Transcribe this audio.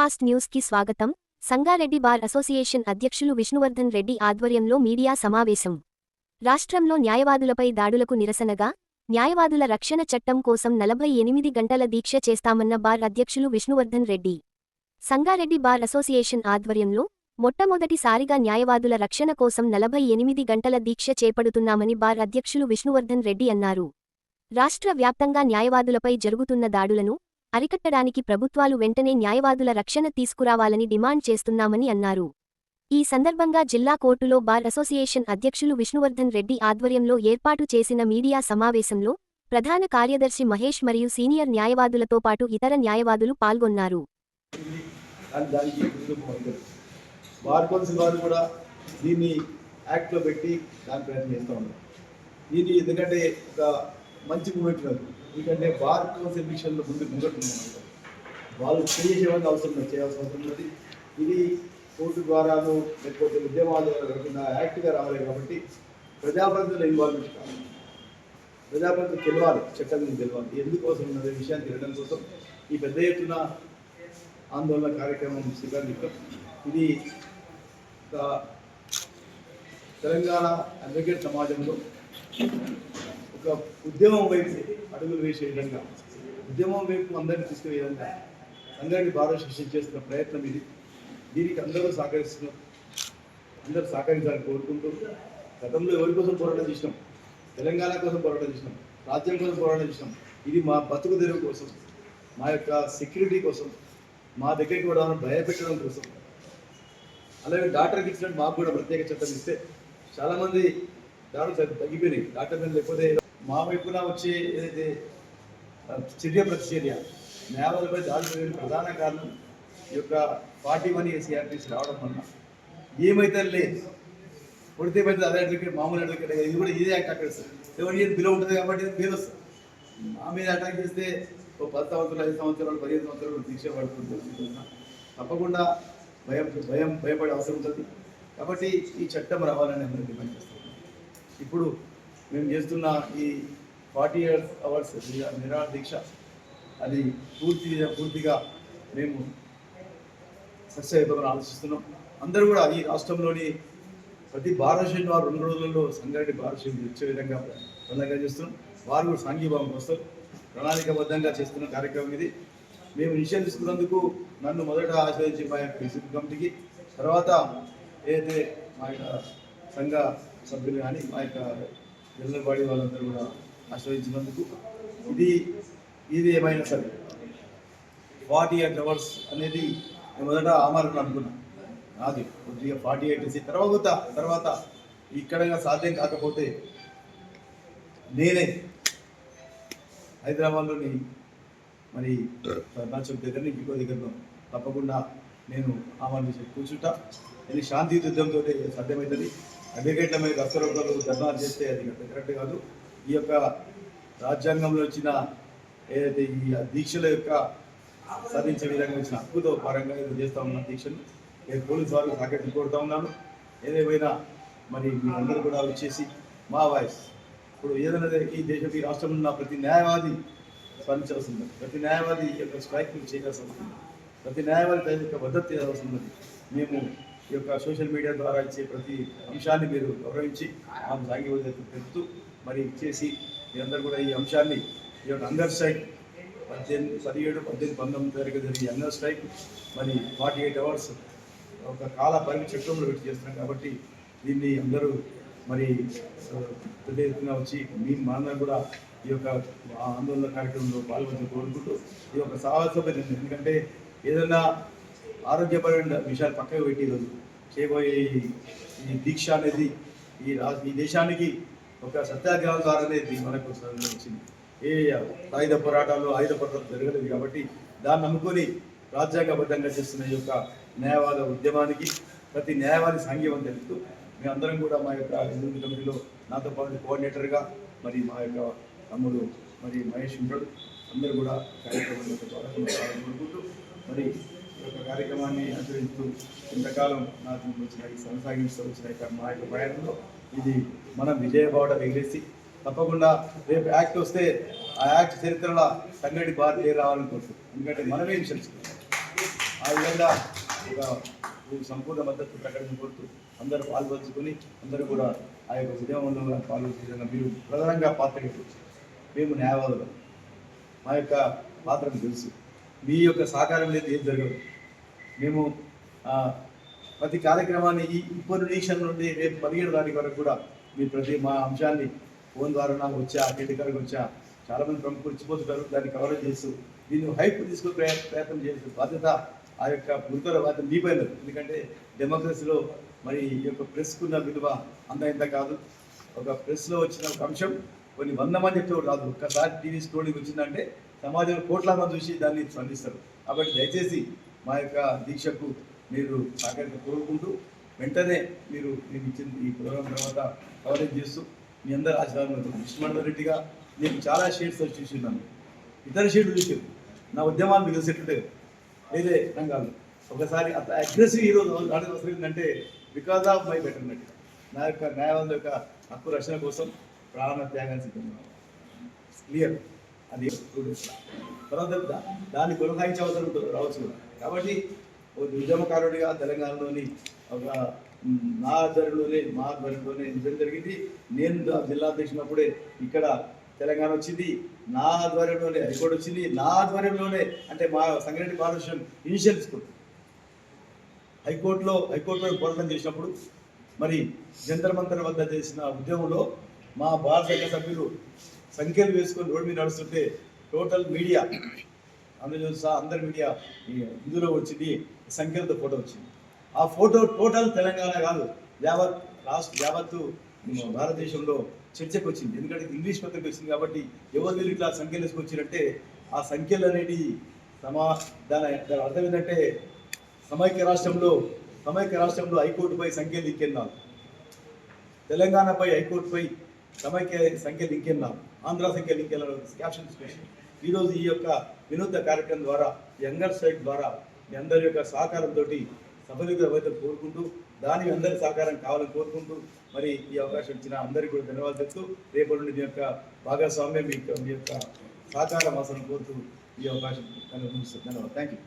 Fast న్యూస్కి స్వాగతం. Sangareddy bar association అధ్యక్షులు విష్ణువర్ధన్ రెడ్డి ఆధ్వర్యంలో మీడియా సమావేశం. రాష్ట్రంలో న్యాయవాదులపై దాడులకు నిరసనగా న్యాయవాదుల రక్షణ చట్టం కోసం నలభై ఎనిమిది గంటల దీక్ష చేస్తామన్న బార్ అధ్యక్షులు విష్ణువర్ధన్ రెడ్డి. సంగారెడ్డి బార్ అసోసియేషన్ ఆధ్వర్యంలో మొట్టమొదటిసారిగా న్యాయవాదుల రక్షణ కోసం నలభై ఎనిమిది గంటల దీక్ష చేపడుతున్నామని బార్ అధ్యక్షులు విష్ణువర్ధన్ రెడ్డి అన్నారు. రాష్ట్ర వ్యాప్తంగా న్యాయవాదులపై జరుగుతున్న దాడులను అరికట్టడానికి ప్రభుత్వాలు వెంటనే న్యాయవాదుల రక్షణ తీసుకురావాలని డిమాండ్ చేస్తున్నామని అన్నారు. ఈ సందర్భంగా జిల్లా కోర్టులో బార్ అసోసియేషన్ అధ్యక్షులు విష్ణువర్ధన్ రెడ్డి ఆధ్వర్యంలో ఏర్పాటు చేసిన మీడియా సమావేశంలో ప్రధాన కార్యదర్శి మహేష్ మరియు సీనియర్ న్యాయవాదులతో పాటు ఇతర న్యాయవాదులు పాల్గొన్నారు. దీన్ని ఎందుకంటే ఒక మంచి మూమెంట్ ఎందుకంటే బార్ కౌన్సిల్ విషయంలో ముందు ముంగట్టున్నారు వాళ్ళు చేసేవాళ్ళకి అవసరం లేదు చేయాల్సిన అవసరం ఉన్నది ఇది కోర్టు ద్వారాను లేకపోతే ఉద్యమాల ద్వారా కాకుండా యాక్ట్గా రావాలి కాబట్టి ప్రజాప్రతినిధుల ఇన్వాల్వ్మెంట్ కావాలి. ప్రజాప్రతినిధులు తెలియాలి చట్టం మీద తెలియాలి ఎందుకోసం ఉన్నది విషయాన్ని తెలియడం కోసం ఈ పెద్ద ఎత్తున ఆందోళన కార్యక్రమం శ్రీకారం ఇది ఒక తెలంగాణ అడ్వకేట్ సమాజంలో ఒక ఉద్యమం వైపు అడుగులు వేసే విధంగా ఉద్యమం వైపు అందరినీ తీసుకునే విధంగా అందరినీ భారత శిక్షణ చేస్తున్న ప్రయత్నం ఇది. దీనికి అందరూ సహకరిస్తున్నాం అందరూ సహకరించాలని కోరుకుంటూ గతంలో ఎవరి కోసం పోరాటం చేసినాం? తెలంగాణ కోసం పోరాటం చేసినాం. రాజ్యం కోసం పోరాటం చేసినాం. ఇది మా బతుకు తెరువు కోసం మా యొక్క సెక్యూరిటీ కోసం మా దగ్గరికి కూడా భయపెట్టడం కోసం. అలాగే డాక్టర్కి ఇచ్చినట్టు మాకు కూడా ప్రత్యేక చట్టం ఇస్తే చాలామంది దాడులు తగ్గిపోయినాయి. డాక్టర్ మీద లేకపోతే మా వైపున వచ్చే ఏదైతే చర్య ప్రతిచర్య న్యాయాలపై దాడి ప్రధాన కారణం ఈ యొక్క పార్టీ మనీ సిఆర్టీసీ రావడం వల్ల ఏమైతే లేదు కొడితే పెడితే అదే అడ్వకేట్ మామూలు అడ్వకేట్ ఇది కూడా ఇదే యాక్ట్ అక్కడ సెవెన్ ఇయర్స్ బిలో ఉంటుంది కాబట్టి ఇది వస్తుంది. మా మీద అటాక్ చేస్తే ఒక పది సంవత్సరాలు ఐదు సంవత్సరాలు పదిహేను సంవత్సరాలు దీక్ష పడుతుంది. తప్పకుండా భయం భయం భయపడే అవసరం ఉంటుంది. కాబట్టి ఈ చట్టం రావాలని అందరూ డిమాండ్ చేస్తున్నాం. ఇప్పుడు మేము చేస్తున్న ఈ ఫార్టీ ఇయర్స్ అవర్స్ నిరా దీక్ష అది పూర్తి పూర్తిగా మేము సక్సెస్ అయిపోతామని ఆలోచిస్తున్నాం. అందరూ కూడా ఈ రాష్ట్రంలోని ప్రతి భారతదేశం వారు రెండు రోజులలో సంగారెడ్డి భారతదేశం వచ్చే విధంగా ప్రణాళిక చేస్తున్నాం. వారు కూడా సాంఘీభావం వస్తారు. ప్రణాళికబద్ధంగా చేస్తున్న కార్యక్రమం ఇది. మేము నిషేధం తీసుకున్నందుకు నన్ను మొదట ఆశ్రయించి మా యొక్క కమిటీకి. తర్వాత ఏదైతే మా యొక్క సంఘ సభ్యులు కానీ మా యొక్క జనరల్ బాడీ వాళ్ళందరూ కూడా ఆశ్రయించినందుకు ఇది ఇది ఏమైనా సరే ఫార్టీ ఎయిట్ అవర్స్ అనేది నేను మొదట ఆమరణ అనుకున్నా. అది కొద్దిగా ఫార్టీ ఎయిట్ ఇసి తర్వాత తర్వాత ఇక్కడ సాధ్యం కాకపోతే నేనే హైదరాబాద్లోని మరి అరుణాచల్ దగ్గర ఇంకో దగ్గరలో తప్పకుండా నేను ఆమరణ చేసి కూర్చుంటా. ఇది శాంతియుద్ధంతో సాధ్యమవుతుంది. అడ్వకేట్ల మీద అక్షరోగాలు ధర్నా చేస్తే అది కరెక్ట్ కాదు. ఈ యొక్క రాజ్యాంగంలో వచ్చిన ఏదైతే ఈ దీక్షల యొక్క సాధించే విధంగా వచ్చిన హక్కుతో పరంగా ఇది చేస్తా ఉన్న దీక్షను. నేను పోలీసు వారికి సాకెట్లు కొడుతూ ఉన్నాను. ఏదేమైనా మరి మీరందరూ కూడా వచ్చేసి మా వాయిస్. ఇప్పుడు ఏదైనా ఈ దేశం ఈ రాష్ట్రంలో ఉన్న ప్రతి న్యాయవాది స్పందించాల్సి ఉంది ప్రతి న్యాయవాది ఈ యొక్క స్ట్రైక్ చేయాల్సి వస్తుంది. ప్రతి న్యాయవాది తన యొక్క మద్దతు చేయాల్సి ఉన్నది మేము ఈ యొక్క సోషల్ మీడియా ద్వారా ఇచ్చే ప్రతి అంశాన్ని మీరు గౌరవించి మాకు సాంఘిక పెడుతూ మరి ఇచ్చేసి మీరందరూ కూడా ఈ అంశాన్ని ఈ యొక్క అండర్ స్ట్రైక్ పద్దెనిమిది పదిహేడు పద్దెనిమిది పంతొమ్మిది తరగతి జరిగే అండర్ స్ట్రైక్ మరి ఫార్టీ ఎయిట్ అవర్స్ ఒక కాల పరిమితి చట్టంలో పెట్టి చేస్తున్నాం కాబట్టి దీన్ని అందరూ మరి పెద్ద ఎత్తున వచ్చి మీ మాందరం కూడా ఈ యొక్క ఆందోళన కార్యక్రమంలో పాల్గొని కోరుకుంటూ ఈ యొక్క సాహసమైన ఎందుకంటే ఏదైనా ఆరోగ్యపరమైన విషయాలు పక్కకు పెట్టి ఈరోజు చేయబోయే ఈ- దీక్ష అనేది ఈ రా ఈ దేశానికి ఒక సత్యాగ్రహం ద్వారానే ఇది మనకు వచ్చింది. ఏ ఆయుధ పోరాటాలు ఆయుధ పోరాటాలు జరగలేదు కాబట్టి దాన్ని నమ్ముకొని రాజ్యాంగబద్ధంగా చేస్తున్న ఈ యొక్క న్యాయవాద ఉద్యమానికి ప్రతి న్యాయవాది సాంఘ్యం తెలుపుతూ మేమందరం కూడా మా యొక్క హిందూ కమిటీలో నాతో పాటు కోఆర్డినేటర్గా మరి మా యొక్క తమ్ముడు మరి మహేష్ ఉంటాడు. అందరూ కూడా కార్యక్రమంలో పాల్గొనుకుంటూ మరి యొక్క కార్యక్రమాన్ని అనుసరిస్తూ ఇంతకాలం నాకు వచ్చిన ఈ కొనసాగిస్తూ వచ్చిన యొక్క మా యొక్క ప్రయాణంలో ఇది మనం విజయబావుట ఎగిరేసి తప్పకుండా రేపు యాక్ట్ వస్తే ఆ యాక్ట్ చరిత్రలో సంగటి భారతీయ పేరు రావాలని ఎందుకంటే మనమే తెలుసుకుంటాం ఆ విధంగా ఒక సంపూర్ణ మద్దతు ప్రకటన కోరుతూ అందరూ పాల్పంచుకొని అందరూ కూడా ఆ యొక్క ఉద్యమంలో పాల్గొనే మీరు ప్రధానంగా పాత్ర మేము న్యాయవాదులు. మా యొక్క పాత్రకు తెలుసు. మీ యొక్క సహకారం లేదు ఏం జరగదు. మేము ప్రతి కార్యక్రమాన్ని ఈ ఇప్పటి నిమిషం నుండి రేపు పదిహేడు తారీఖు వరకు కూడా మీ ప్రతి మా అంశాన్ని ఫోన్ ద్వారా నాకు వచ్చా కేటీకారికి వచ్చా. చాలామంది ప్రముఖులు ఇచ్చిపోతుంటారు దాన్ని కవరేజ్ చేస్తూ దీన్ని హైప్ తీసుకునే ప్రయత్నం చేసే బాధ్యత ఆ యొక్క గురుతర బాధ్యత మీపైన ఎందుకంటే డెమోక్రసీలో మరి ఈ యొక్క ప్రెస్కున్న విలువ అంత ఇంత కాదు. ఒక ప్రెస్లో వచ్చిన ఒక అంశం కొన్ని వంద మంది చెప్పేవాడు రాదు. ఒక్కసారి టీవీ స్టోరీకి వచ్చిందంటే సమాజంలో కోట్ల మంది చూసి దాన్ని స్పందిస్తారు. కాబట్టి దయచేసి మా యొక్క దీక్షకు మీరు సహకరిక కోరుకుంటూ వెంటనే మీరు నేను ఇచ్చిన ఈ ప్రోగ్రాం తర్వాత కవరేజ్ చేస్తూ మీ అందరు ఆశీర్వాదం విష్ణుమండల రెడ్డిగా నేను చాలా షేడ్స్ చూసి చూసిన్నాను ఇతర షేడ్లు చూసారు నా ఉద్యమాలు మీకు తెలిసేటట్టే లేదే రంగాలు ఒకసారి అంత అగ్రెసివ్ ఈరోజు ఆడడం వస్తుందంటే బికాజ్ ఆఫ్ మై బెటర్ నట్ నా యొక్క న్యాయవాదుల యొక్క హక్కు రక్షణ కోసం ప్రాణ త్యాగాన్ని సిద్ధంగా క్లియర్ అది స్టూడెంట్స్ తర్వాత దాన్ని కొనసాగించే అవసరం రావచ్చు కాబట్టి ఒక ఉద్యమకారుడిగా తెలంగాణలోని ఒక నా ఆధ్వర్యంలోనే మా ఆధ్వర్యంలోనే నిజం జరిగింది. నేను జిల్లా అధ్యక్షునప్పుడే ఇక్కడ తెలంగాణ వచ్చింది. నా ఆధ్వర్యంలోనే హైకోర్టు వచ్చింది. నా ఆధ్వర్యంలోనే అంటే మా సంగారెడ్డి పార్లమెంట్ ఇనిషియల్ స్కూల్ హైకోర్టులో హైకోర్టులో పోరాటం చేసినప్పుడు మరి జంతర్ మంతర్ వద్ద చేసిన ఉద్యమంలో మా భారత సభ్యులు సంఖ్యలు వేసుకొని రోడ్డు మీద నడుస్తుంటే టోటల్ మీడియా అందరూ సహా అందరి మీడియా ఇందులో వచ్చింది సంఖ్యలతో ఫోటో వచ్చింది. ఆ ఫోటో టోటల్ తెలంగాణ కాదు యావత్ రాష్ట్ర యావత్తు భారతదేశంలో చర్చకు వచ్చింది. ఎందుకంటే ఇంగ్లీష్ పత్రిక వచ్చింది కాబట్టి ఎవరు వీళ్ళు ఇట్లా సంఖ్యలు వేసుకొచ్చినట్టే ఆ సంఖ్యలు అనేది సమా దాని దాని అర్థం ఏంటంటే సమైక్య రాష్ట్రంలో సమైక్య రాష్ట్రంలో హైకోర్టుపై సంఖ్యలు ఇంకెన్నాను తెలంగాణపై హైకోర్టుపై సమైక్య సంఖ్యలు ఇంకెన్నాను ఆంధ్ర సంఖ్య లింక్ క్యాప్షన్ స్పెషల్ ఈరోజు ఈ యొక్క వినూత్న కార్యక్రమం ద్వారా యంగర్ సైట్ ద్వారా మీ అందరి యొక్క సహకారంతో సఫలీకృతమైతే కోరుకుంటూ దానికి అందరి సహకారం కావాలని కోరుకుంటూ మరి ఈ అవకాశం ఇచ్చిన అందరికీ కూడా ధన్యవాదాలు చెప్తూ రేపటి నుండి మీ యొక్క భాగస్వామ్యం మీ యొక్క మీ యొక్క సహకారం అవసరం కోరుతూ ఈ అవకాశం ధన్యవాదాలు. Thank you